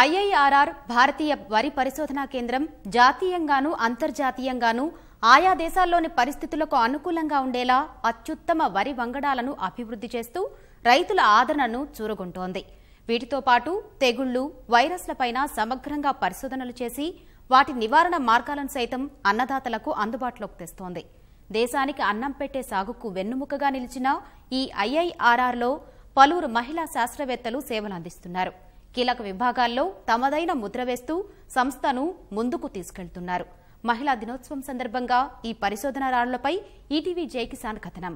IIRR భారతీయ వరి పరిశోధనా కేంద్రం జాతీయంగానూ అంతర్జాతీయంగానూ ఆయా దేశాల్లోని పరిస్థితులకు అనుకూలంగా ఉండేలా అత్యుత్తమ వరి వంగడాలను అభివృద్ధి చేస్తూ రైతుల ఆదరణను చూరగొంటోంది. వీటితో పాటు తెగుళ్ళు వైరస్లపైన సమగ్రంగా పరిశోధనలు చేసి వాటి నివారణ మార్గాలను సైతం అన్నదాతలకు అందుబాటులోకి తెస్తోంది. దేశానికి అన్నం పెట్టే సాగుకు వెన్నుముకగా నిలిచిన ఈ ఐఐఆర్ఆర్లో పలువురు మహిళా శాస్త్రవేత్తలు సేవలందిస్తున్నారు. కీలక విభాగాల్లో తమదైన ముద్ర వేస్తూ సంస్థను ముందుకు తీసుకెళ్తున్నారు. మహిళా దినోత్సవం సందర్భంగా ఈ పరిశోధన రాళ్ళపై ఈటీవీ జైకిసాన్ కథనం.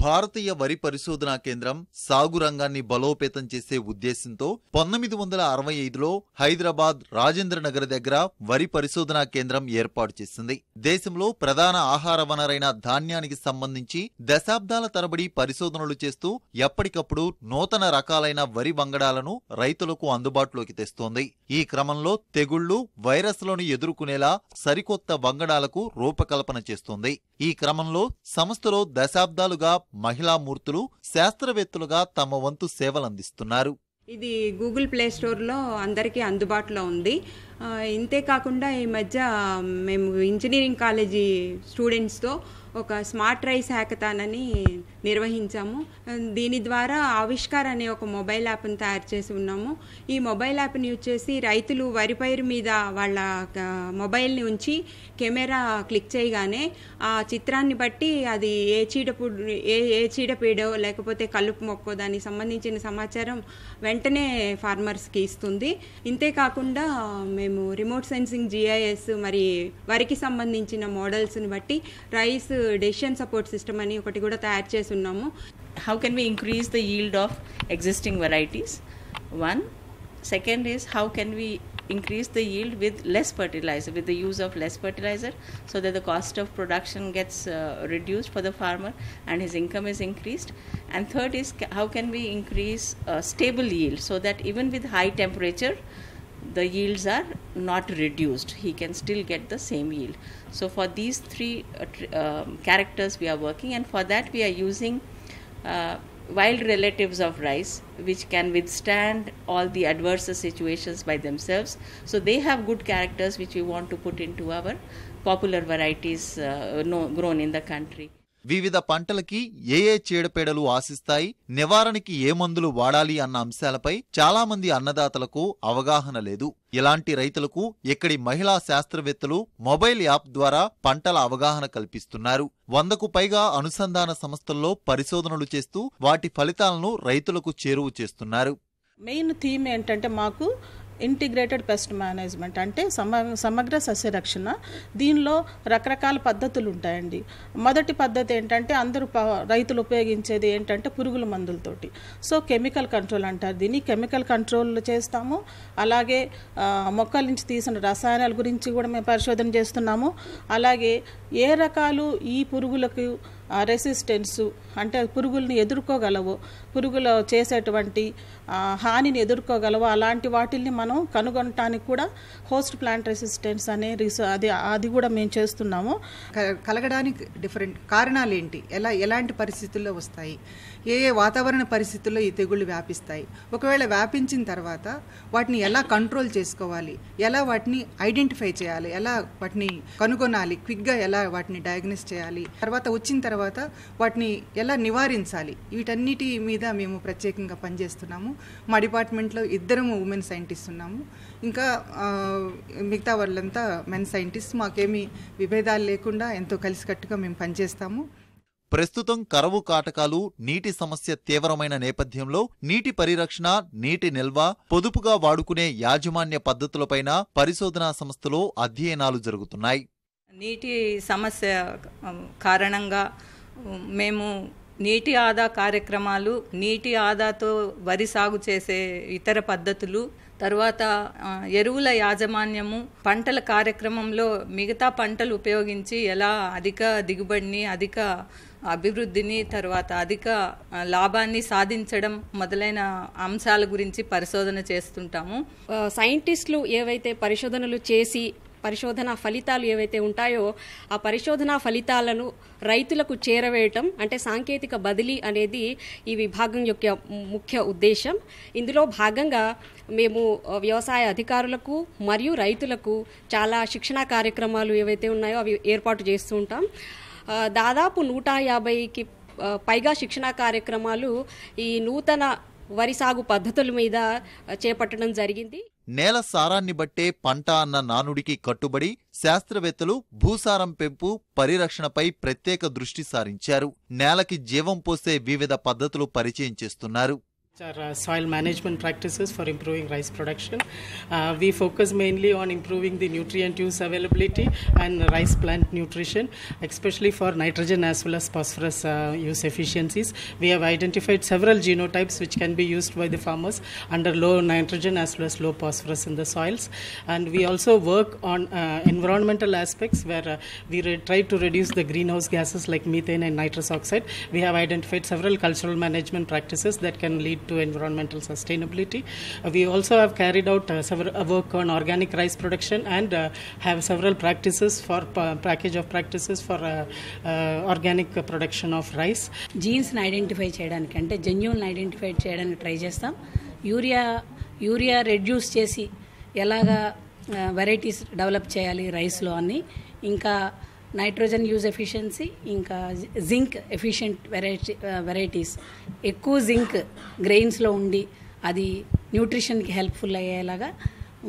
భారతీయ వరి పరిశోధనా కేంద్రం సాగు రంగాన్ని బలోపేతం చేసే ఉద్దేశంతో పంతొమ్మిది వందల అరవై ఐదులో హైదరాబాద్ రాజేంద్ర నగర్ దగ్గర వరి పరిశోధనా కేంద్రం ఏర్పాటు చేసింది. దేశంలో ప్రధాన ఆహార వనరైన ధాన్యానికి సంబంధించి దశాబ్దాల తరబడి పరిశోధనలు చేస్తూ ఎప్పటికప్పుడు నూతన రకాలైన వరి వంగడాలను రైతులకు అందుబాటులోకి తెస్తోంది. ఈ క్రమంలో తెగుళ్ళు వైరస్లను ఎదుర్కొనేలా సరికొత్త వంగడాలకు రూపకల్పన చేస్తోంది. ఈ క్రమంలో సంస్థలో దశాబ్దాలుగా మహిళా మూర్తులు శాస్త్రవేత్తలుగా తమ వంతు సేవలందిస్తున్నారు. ఇది గూగుల్ ప్లే స్టోర్లో అందరికీ అందుబాటులో ఉంది. ఇంతే కాకుండా ఈ మధ్య మేము ఇంజనీరింగ్ కాలేజీ స్టూడెంట్స్తో ఒక స్మార్ట్ రైస్ హ్యాకథాన్ అని నిర్వహించాము. దీని ద్వారా ఆవిష్కార్ అనే ఒక మొబైల్ యాప్ని తయారు చేసి ఉన్నాము. ఈ మొబైల్ యాప్ని యూజ్ చేసి రైతులు వరి పైరు మీద వాళ్ళ మొబైల్ని ఉంచి కెమెరా క్లిక్ చేయగానే ఆ చిత్రాన్ని బట్టి అది ఏ చీడపుడు ఏ ఏ చీడపీడో లేకపోతే కలుపు మొక్కో దానికి సంబంధించిన సమాచారం వెంటనే ఫార్మర్స్కి ఇస్తుంది. ఇంతే కాకుండా మేము రిమోట్ సెన్సింగ్ జిఐఎస్ మరి వరికి సంబంధించిన మోడల్స్ని బట్టి రైస్ డెసిషన్ సపోర్ట్ సిస్టమ్ అని ఒకటి కూడా తయారు చేసి ఉన్నాము how can we increase the yield of existing varieties one second is how can we increase the yield with less fertilizer with the use of less fertilizer so that the cost of production gets uh, reduced for the farmer and his income is increased and third is ca- how can we increase uh, stable yield so that even with high temperature the yields are not reduced. He can still get the same yield. So for these three uh, um, characters we are working and for that we are using uh, wild relatives of rice which can withstand all the adverse situations by themselves. So they have good characters which we want to put into our popular varieties uh, grown in the country వివిధ పంటలకి ఏ ఏ చీడపీడలు ఆశిస్తాయి నివారణకి ఏ మందులు వాడాలి అన్న అంశాలపై చాలామంది అన్నదాతలకు అవగాహన లేదు. ఇలాంటి రైతులకు ఇక్కడి మహిళా శాస్త్రవేత్తలు మొబైల్ యాప్ ద్వారా పంటల అవగాహన కల్పిస్తున్నారు. వందకు పైగా అనుసంధాన సంస్థల్లో పరిశోధనలు చేస్తూ వాటి ఫలితాలను రైతులకు చేరువ చేస్తున్నారు. మెయిన్ థీమ్ ఏంటంటే మాకు ఇంటిగ్రేటెడ్ పెస్ట్ మేనేజ్మెంట్ అంటే సమ సమగ్ర సస్యరక్షణ. దీనిలో రకరకాల పద్ధతులు ఉంటాయండి మొదటి పద్ధతి ఏంటంటే అందరూ రైతులు ఉపయోగించేది ఏంటంటే పురుగుల మందులతోటి. సో కెమికల్ కంట్రోల్ అంటారు దీన్ని. కెమికల్ కంట్రోల్ చేస్తాము. అలాగే మొక్కల నుంచి తీసిన రసాయనాల గురించి కూడా మేము పరిశోధన చేస్తున్నాము. అలాగే ఏ రకాలు ఈ పురుగులకు రెసిస్టెన్సు అంటే పురుగుల్ని ఎదుర్కోగలవు. పురుగులు చేసేటువంటి హానిని ఎదుర్కోగలవు. అలాంటి వాటిల్ని మనం కనుగొనటానికి కూడా హోస్ట్ ప్లాంట్ రెసిస్టెన్స్ అనే రీస అది అది కూడా మేము చేస్తున్నాము. క- కలగడానికి డిఫరెంట్ కారణాలు ఏంటి ఎలా ఎలాంటి పరిస్థితుల్లో వస్తాయి? ఏ ఏ వాతావరణ పరిస్థితుల్లో ఈ తెగుళ్ళు వ్యాపిస్తాయి? ఒకవేళ వ్యాపించిన తర్వాత వాటిని ఎలా కంట్రోల్ చేసుకోవాలి? ఎలా వాటిని ఐడెంటిఫై చేయాలి? ఎలా వాటిని కనుగొనాలి? క్విక్గా ఎలా వాటిని డయాగ్నోస్ చేయాలి? తర్వాత వచ్చిన తర్వాత తర్వాత వాటిని ఎలా నివారించాలి? వీటన్నిటి మీద మేము ప్రత్యేకంగా పనిచేస్తున్నాము. మా డిపార్ట్మెంట్లో ఇద్దరము ఉమెన్ సైంటిస్ట్ ఉన్నాము. ఇంకా మిగతా వాళ్ళంతా మెన్ సైంటిస్ట్. మాకేమీ విభేదాలు లేకుండా ఎంతో కలిసికట్టుగా మేము పనిచేస్తాము. ప్రస్తుతం కరవు కాటకాలు నీటి సమస్య తీవ్రమైన నేపథ్యంలో నీటి పరిరక్షణ నీటి నిల్వ పొదుపుగా వాడుకునే యాజమాన్య పద్ధతులపైన పరిశోధనా సంస్థలో అధ్యయనాలు జరుగుతున్నాయి. నీటి సమస్య కారణంగా మేము నీటి ఆదా కార్యక్రమాలు నీటి ఆదాతో వరి సాగు చేసే ఇతర పద్ధతులు తర్వాత ఎరువుల యాజమాన్యము పంటల కార్యక్రమంలో మిగతా పంటలు ఉపయోగించి ఎలా అధిక దిగుబడిని అధిక అభివృద్ధిని తర్వాత అధిక లాభాన్ని సాధించడం మొదలైన అంశాల గురించి పరిశోధన చేస్తుంటాము. సైంటిస్టులు ఏవైతే పరిశోధనలు చేసి పరిశోధన ఫలితాలు ఏవైతే ఉంటాయో ఆ పరిశోధన ఫలితాలను రైతులకు చేరవేయటం అంటే సాంకేతిక బదిలీ అనేది ఈ విభాగం యొక్క ముఖ్య ఉద్దేశం. ఇందులో భాగంగా మేము వ్యవసాయ అధికారులకు మరియు రైతులకు చాలా శిక్షణా కార్యక్రమాలు ఏవైతే ఉన్నాయో అవి ఏర్పాటు చేస్తూ ఉంటాం. దాదాపు నూట యాభైకి పైగా శిక్షణా కార్యక్రమాలు ఈ నూతన వరి సాగు పద్ధతుల మీద చేపట్టడం జరిగింది. నేల సారాన్ని బట్టే పంట అన్న నానుడికి కట్టుబడి శాస్త్రవేత్తలు భూసారం పెంపు పరిరక్షణపై ప్రత్యేక దృష్టి సారించారు. నేలకి జీవం పోసే వివిధ పద్ధతులు పరిచయం చేస్తున్నారు. Uh, soil management practices for improving rice production. Uh, we focus mainly on improving the nutrient use availability and rice plant nutrition, especially for nitrogen as well as phosphorus uh, use efficiencies. We have identified several genotypes which can be used by the farmers under low nitrogen as well as low phosphorus in the soils. And we also work on uh, environmental aspects where uh, we re- try to reduce the greenhouse gases like methane and nitrous oxide. We have identified several cultural management practices that can lead to environmental sustainability. Uh, we also have carried out uh, several uh, work on organic rice production and uh, have several practices for pa- package of practices for uh, uh, organic uh, production of rice. జీన్స్ని identify చేయడానికి అంటే జన్యువులను identify చేయడానికి try చేస్తాం urea urea reduce చేసి ఎలాగా varieties develop చేయాలి రైస్లో అని ఇంకా నైట్రోజన్ యూజ్ ఎఫిషియన్సీ ఇంకా జింక్ ఎఫిషియంట్ వెరైటీ వెరైటీస్. ఎక్కువ జింక్ గ్రెయిన్స్లో ఉండి అది న్యూట్రిషన్కి హెల్ప్ఫుల్ అయ్యేలాగా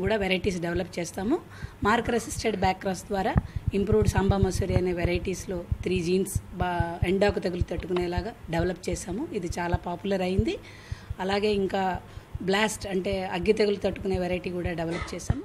కూడా వెరైటీస్ డెవలప్ చేస్తాము. మార్క్ రెసిస్టెడ్ బ్యాక్రాస్ ద్వారా ఇంప్రూవ్డ్ సాంబా మసూరి అనే వెరైటీస్లో త్రీ జీన్స్ బా ఎండాకు తగులు తట్టుకునేలాగా డెవలప్ చేసాము ఇది చాలా పాపులర్ అయింది. అలాగే ఇంకా బ్లాస్ట్ అంటే అగ్గి తెగులు తట్టుకునే వెరైటీ కూడా డెవలప్ చేసాము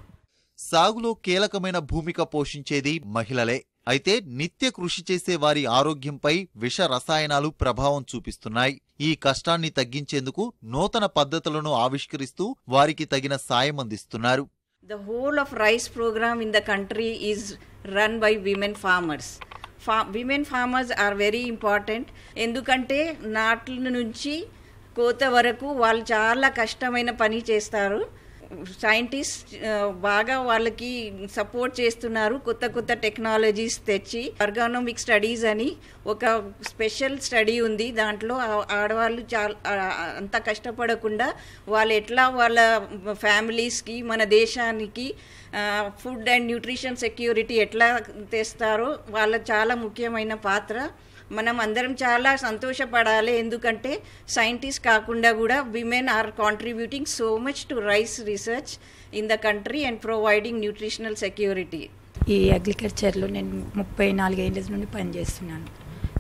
సాగులో కీలకమైన భూమిక పోషించేది మహిళలే. అయితే నిత్య కృషి చేసే వారి ఆరోగ్యంపై విష రసాయనాలు ప్రభావం చూపిస్తున్నాయి. ఈ కష్టాన్ని తగ్గించేందుకు నూతన పద్ధతులను ఆవిష్కరిస్తూ వారికి తగిన సాయం అందిస్తున్నారు. The whole of rice program in the country is run by women farmers ఫా women farmers are very important ఎందుకంటే నాట్ల నుంచి కోత వరకు వాళ్ళు చాలా కష్టమైన పని చేస్తారు. సైంటిస్ట్ uh, బాగా వాళ్ళకి సపోర్ట్ చేస్తున్నారు కొత్త కొత్త టెక్నాలజీస్ తెచ్చి. ఆర్గానోమిక్ స్టడీస్ అని ఒక స్పెషల్ స్టడీ ఉంది. దాంట్లో ఆడవాళ్ళు చాలా అంత కష్టపడకుండా వాళ్ళు ఎట్లా వాళ్ళ ఫ్యామిలీస్కి మన దేశానికి ఫుడ్ అండ్ న్యూట్రిషన్ సెక్యూరిటీ ఎట్లా తెస్తారో వాళ్ళ చాలా ముఖ్యమైన పాత్ర. మనం అందరం చాలా సంతోషపడాలి. ఎందుకంటే సైంటిస్ట్ కాకుండా కూడా women are contributing so much to rice research in the country and providing nutritional security. ఈ అగ్రికల్చర్లో నేను ముప్పై నాలుగేళ్ళ నుండి పనిచేస్తున్నాను.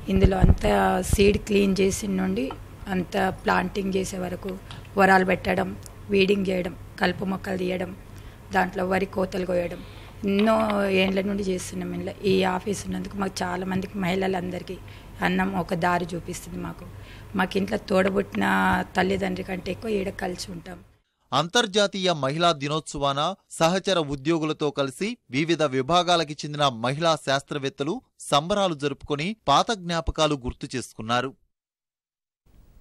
ఇందులో అంతా సీడ్ క్లీన్ చేసిన నుండి అంతా ప్లాంటింగ్ చేసే వరకు వరాలు పెట్టడం వీడింగ్ చేయడం కలుపు మొక్కలు తీయడం దాంట్లో వరి కోతలు కోయడం ఎన్నో ఏండ్ల నుండి చేస్తున్నాం ఇంట్లో ఈ ఆఫీస్ ఉన్నందుకు మాకు చాలా మందికి మహిళలందరికీ అన్నం ఒక దారి చూపిస్తుంది మాకు. మాకు ఇంట్లో తోడబుట్టిన తల్లిదండ్రి కంటే ఎక్కువ ఈడ కలిసి ఉంటాం. అంతర్జాతీయ మహిళా దినోత్సవాన సహచర ఉద్యోగులతో కలిసి వివిధ విభాగాలకి చెందిన మహిళా శాస్త్రవేత్తలు సంబరాలు జరుపుకొని పాత జ్ఞాపకాలు గుర్తు చేసుకున్నారు.